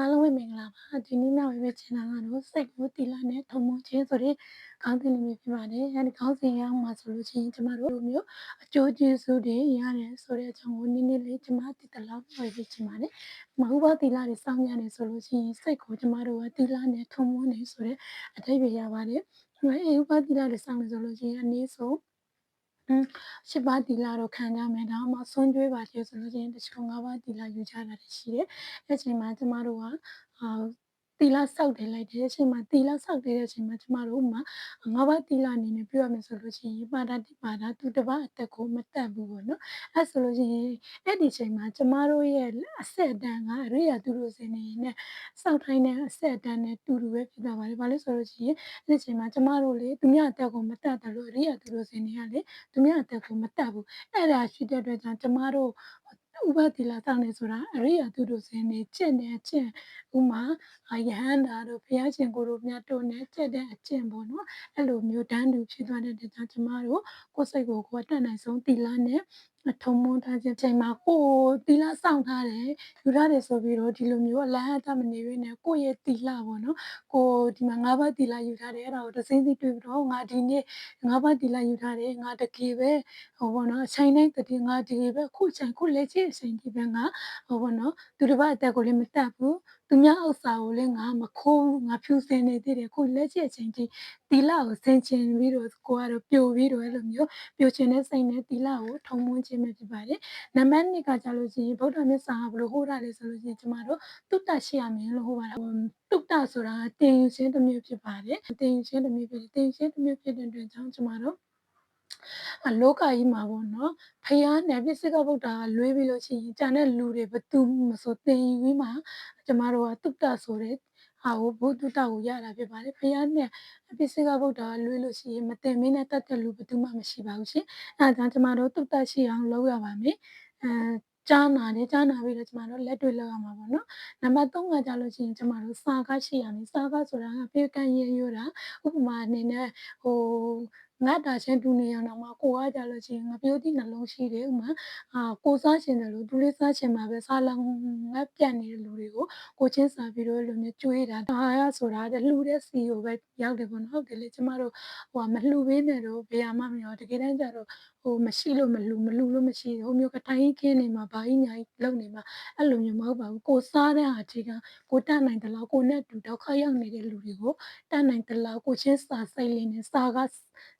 အားလုံးပဲမင်္ဂလာပါဒီနေ့နောက်ပဲချင်တာကတော့စိတ်ကိုတီလာနဲ့ထုံမချင်းဆိုတဲ့ခေါင်းစဉ်လေးမျိုးဖြစ်ပါတယ်အဲဒီခေါင်းစဉ်ရအောင်မှာဆိုလို့ရှိရင်ကျမတို့လိုမျိုးအကျိုးကျေးဇူးတွေရတယ်ဆိုတဲ့အကြောင်းကိုနည်းနည်းလေးကျမတည်တလောက်ပြောပြချင်ပါတယ်မဟုတ်ပါတီလာတွေစောင့်ရတယ်ဆိုလို့ရှိရင်စိတ်ကိုကျမတို့ကတီလာနဲ့ထုံမနေဆိုတဲ့အတိတ်ပဲရပါတယ်အဲဥပတိလာတွေစောင့်နေဆိုလို့ရှိရင်အနည်းဆုံးอืม ရှစ်ပါးတီလာတော့ခံကြမယ်ဒါမှမဆွန်းကြွေးပါတည်းဆိုလို့ရှိရင်တချို့၅ပါးတီလာယူကြတာရှိတယ်အဲ့ချိန်မှာကျမတို့ကအာ တီလာစောက်တယ်လိုက်တဲ့အချိန်မှာတီလာစောက်တဲ့အချိန်မှာကျမတို့မှာငါးပါးတီလာအနေနဲ့ပြောရမယ်ဆိုလို့ရှိရင်ပါဒတိပါဒသူတစ်ပါးအသက်ကိုမတက်ဘူးပေါ့နော်အဲ့ဆိုလို့ရှိရင်အဲ့ဒီချိန်မှာကျမတို့ရဲ့အဆက်အတန်းကအရိယာသူတို့စင်နေနဲ့စောက်ထိုင်းတဲ့အဆက်အတန်းနဲ့တူတူပဲဖြစ်သွားပါတယ်ဘာလို့ဆိုလို့ရှိရင်အဲ့ဒီချိန်မှာကျမတို့လေသူများအသက်ကိုမတက်တယ်လို့အရိယာသူတို့စင်နေကလေသူများအသက်ကိုမတက်ဘူးအဲ့ဒါရှိတဲ့အတွက်ကြောင့်ကျမတို့ ဥပတိလာတောင်းနေဆိုတာအရိယာသူတို့စင်နေကျင့်တဲ့အကျင့်ဥမာယဟန္တာတို့ဘုရားရှင်ကိုတို့မြတ်တို့နဲ့ကျင့်တဲ့အကျင့်ပေါ့နော်အဲ့လိုမျိုးတန်းတူဖြစ်သွားတဲ့အတွက်ကြောင့်ကျမတို့ကိုယ်စိတ်ကိုကိုယ်တတ်နိုင်ဆုံးတီလာနဲ့အထုံမွန်းထားခြင်းချိန်မှာကိုတီလာစောင့်ထားတယ်ယူရတယ်ဆိုပြီးတော့ဒီလိုမျိုးအလဟတ်တမနေရင်းနဲ့ကိုယ့်ရဲ့တီလာပေါ့နော်ကိုဒီမှာ၅ဘတ်တီလာယူထားတယ်အဲ့ဒါကိုတစ်စိမ့်စိတွေ့ပြီးတော့ငါဒီနေ့၅ဘတ်တီလာယူထားတယ်ငါတကယ်ပဲဟိုပေါ့နော်အချိန်တိုင်းတကယ်ငါဒီပဲခုချိန်ခုလက်ချင်းအချိန်ဒီပဲငါဟိုပေါ့နော်သူတစ်ပတ်အသက်ကိုလည်းမတတ်ဘူး သူများဥစ္စာကိုလည်းငါမခိုးဘူးငါဖြူစင်နေသေးတယ်ခုလက်ချင်းအချိန်ကြီးတီလာကိုဆင်ချင်ပြီးတော့ကိုကတော့ပျော်ပြီးတော့အဲ့လိုမျိုးပျော်ချင်တဲ့စိတ်နဲ့တီလာကိုထုံမွန်းခြင်းပဲဖြစ်ပါတယ်နံပါတ်2ကကြလို့ရှိရင်ဗုဒ္ဓမြတ်စာကဘလို့ဟောတာလဲဆိုလို့ရှိရင်ကျမတို့တုတ္တရှိရမယ်လို့ဟောပါတာတုတ္တဆိုတာတင်ယူခြင်းတစ်မျိုးဖြစ်ပါတယ်တင်ယူခြင်းတစ်မျိုးဖြစ်တယ်တင်ယူခြင်းတစ်မျိုးဖြစ်တဲ့အတွက်ကြောင့်ကျမတို့ အလောကကြီးမှာပေါ့နော်ဖယားနဲ့ပြစ္ဆကဗုဒ္ဓကလွေးပြီးလို့ရှိရင်ကျန်တဲ့လူတွေဘသူမဆိုတင်ယူပြီးမှကျမတို့ကတုတ္တဆိုတဲ့ဟာကိုဘုဒ္ဓတကိုရတာဖြစ်ပါတယ်ဖယားနဲ့ပြစ္ဆကဗုဒ္ဓကလွေးလို့ရှိရင်မတင်မင်းနဲ့တတ်တဲ့လူဘသူမှမရှိပါဘူးရှင်အဲဒါကြောင့်ကျမတို့တုတ္တရှိအောင်လုပ်ရပါမယ်အဲကြားနာတယ်ကြားနာပြီးတော့ကျမတို့လက်တွေ့လောက်ရမှာပေါ့နော်နံပါတ်3ကကြလို့ရှိရင်ကျမတို့စာကားရှိရမယ်စာကားဆိုတာကပြေကန်းရရိုးတာဥပမာအနေနဲ့ဟို ငတ်တာချင်းတူနေရအောင်မှာကိုကကြလို့ရှိရင်ငါပြောသည့်နှလုံးရှိတယ်ဥမာအာကိုစားချင်တယ်လို့ဒူလေးစားချင်မှာပဲစားလောင်ငတ်ပြတ်နေတဲ့လူတွေကိုကိုချင်းစားပြီးတော့လိုမျိုးကြွေးတာဒါရဆိုတာတဲ့လှူတဲ့စီကိုပဲရောက်တယ်ပေါ့နော်ဟုတ်တယ်လေကျမတို့ဟိုမလှူပေးနဲ့တော့ဘယ်မှမရောတကယ်တမ်းကျတော့ဟိုမရှိလို့မလှူမလှူလို့မရှိဟိုမျိုးကတိုင်းခင်းနေမှာဘာကြီးညာကြီးလုံနေမှာအဲ့လိုမျိုးမဟုတ်ပါဘူးကိုစားတဲ့ဟာကြီးကကိုတတ်နိုင်တယ်လို့ကိုနဲ့တူဒုက္ခရောက်နေတဲ့လူတွေကိုတတ်နိုင်တယ်လို့ကိုချင်းစာစိတ်လေးနဲ့စာက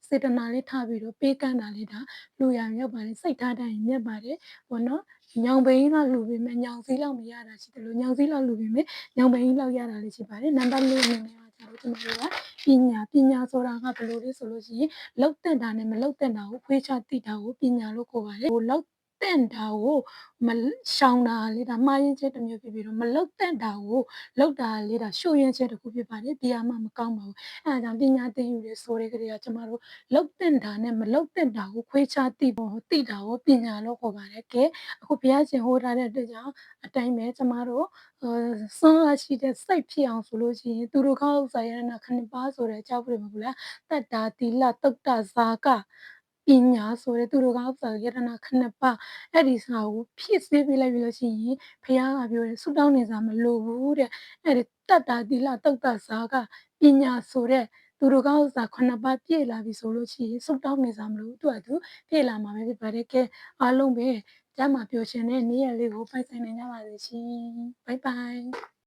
စေတနာလေးထားပြီးတော့ပေးကမ်းတာလေးဒါလူရရောက်ပါတယ်စိတ်ထားတိုင်းမြတ်ပါတယ်ဘောနော်ညောင်ပိန်းလောက်လူပြီးမဲ့ညောင်စည်းလောက်မရတာရှိတယ်လို့ညောင်စည်းလောက်လူပြီးမဲ့ညောင်ပိန်းလောက်ရတာလေးရှိပါတယ်နံပါတ်၄အနေနဲ့ကကျတော့ကျွန်တော်တို့ကပညာပညာဆိုတာကဘယ်လိုလဲဆိုလို့ရှိရင်လောက်တက်တာနဲ့မလောက်တက်တာကိုဖွေးချတိတာကိုပညာလို့ခေါ်ပါတယ်ဟိုလောက် တန့်တာကိုမရှောင်တာလေးဒါမှားရင်ချက်တစ်မျိုးဖြစ်ပြီးတော့မလုတ်တန့်တာကိုလောက်တာလေးဒါရှို့ရင်ချက်တစ်ခုဖြစ်ပါတယ်ဒီဟာမှမကောင်းပါဘူးအဲဒါကြောင့်ပညာသင်ယူရဆိုတဲ့ကလေးကကျမတို့လုတ်တန့်တာနဲ့မလုတ်တန့်တာကိုခွဲခြားသိဖို့သိတာကိုပညာလို့ခေါ်ပါတယ်ကဲအခုဘုရားရှင်ဟောထားတဲ့အတွက်ကြောင့်အတိုင်းပဲကျမတို့စွမ်းအားရှိတဲ့စိတ်ဖြစ်အောင်ဆိုလို့ရှိရင်သူတို့ခောက်စာရဏခဏပါဆိုတဲ့အကြောင်းပြမဘူးလားတတ္တာတိလတုတ်တဇာက ပညာဆိုတဲ့သူတို့ကဥစ္စာယတနာခဏပါအဲ့ဒီစာကိုဖြစ်စေးပေးလိုက်ပြီလို့ရှိရင်ဖះကပြောတယ်ဆူတောင်းနေစားမလို့ဘူးတဲ့အဲ့ဒီတတ္တာတိလတုတ်တဇာကပညာဆိုတဲ့သူတို့ကဥစ္စာခုနှစ်ပါးပြည့်လာပြီဆိုလို့ရှိရင်စုတောင်းနေစားမလို့သူကသူပြည့်လာမှာပဲဖြစ်ပါတယ်ကဲအားလုံးပဲကျမ်းမာပျော်ရှင်တဲ့နေ့ရက်လေးကိုပိုက်ဆိုင်နိုင်ကြပါစေရှင်ဘိုင်ဘိုင်